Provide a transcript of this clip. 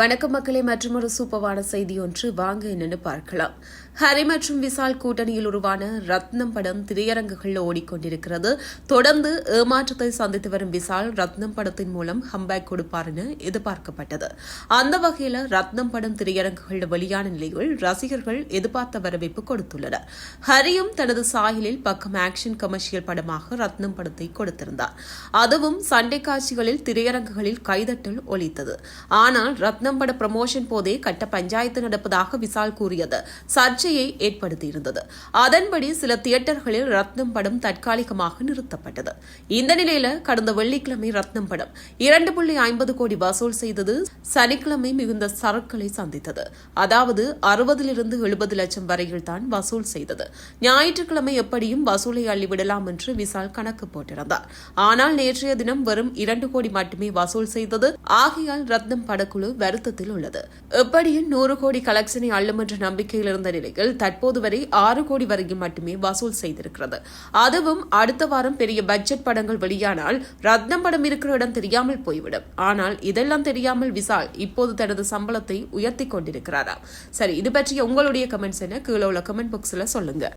வணக்கம் மக்களே ஒரு சூப்பரான செய்தி ஒன்று வாங்க என்னன்னு பார்க்கலாம். ஹரி மற்றும் விசால் கூட்டணியில் உருவான ரத்னம் படம் திரையரங்குகளில் ஓடிக்கொண்டிருக்கிறது. தொடர்ந்து ஏமாற்றத்தை சந்தித்து வரும் விசால் ரத்னம் படத்தின் மூலம் ஹம்பேக் கொடுப்பார்னு எதிர்பார்க்கப்பட்டது. அந்த வகையில் ரத்னம் படம் திரையரங்குகளில் வெளியான நிலையில் ரசிகர்கள் எதிர்பார்த்த வரவேற்பு கொடுத்துள்ளனர். ஹரியும் தனது சாயலில் பக்கம் ஆக்ஷன் கமர்ஷியல் படமாக ரத்னம் படத்தை கொடுத்திருந்தார். அதுவும் சண்டை காட்சிகளில் திரையரங்குகளில் கைதட்டல் ஒலித்தது. ஆனால் ரத்னம் பட ப்ரமோஷன் போதே கட்ட பஞ்சாயத்து நடப்பதாக விசால் கூறியது. சர்ச்சையை ஏற்படுத்தியிருந்தது. அதன்படி சில தியேட்டர்களில் ரத்னம் படம் தற்காலிகமாக நிறுத்தப்பட்டது. இந்த நிலையில கடந்த வெள்ளிக்கிழமை ரத்னம் படம் இரண்டு புள்ளி ஐம்பது கோடி வசூல் செய்தது சனிக்கிழமை மிகுந்த சரக்குகளை சந்தித்தது. அதாவது அறுபதிலிருந்து எழுபது லட்சம் வரையில் தான் வசூல் செய்தது. ஞாயிற்றுக்கிழமை எப்படியும் வசூலை அள்ளிவிடலாம் என்று விசால் கணக்கு போட்டிருந்தார். ஆனால் நேற்றைய தினம் வெறும் இரண்டு கோடி மட்டுமே வசூல் செய்தது. ஆகையால் ரத்னம் படக்குழு வருத்தத்தில் உள்ளது எப்படியும் நூறு கோடி கலெக்ஷனை அள்ளும் என்ற நம்பிக்கையில் இருந்த நிலையில் தற்போது வரை ஆறு கோடி வரையும் மட்டுமே வசூல் செய்திருக்கிறது. அதுவும் அடுத்த வாரம் பெரிய பட்ஜெட் படங்கள் வெளியானால் ரத்னம் படம் இருக்கிற இடம் தெரியாமல் போய்விடும். ஆனால் இதெல்லாம் தெரியாமல் விசால் இப்போது தனது சம்பளத்தை உயர்த்தி கொண்டிருக்கிறாராம் சரி இது பற்றிய உங்களுடைய கமெண்ட்ஸ் என்ன? கீழே உள்ள கமெண்ட் பாக்ஸ்ல சொல்லுங்க.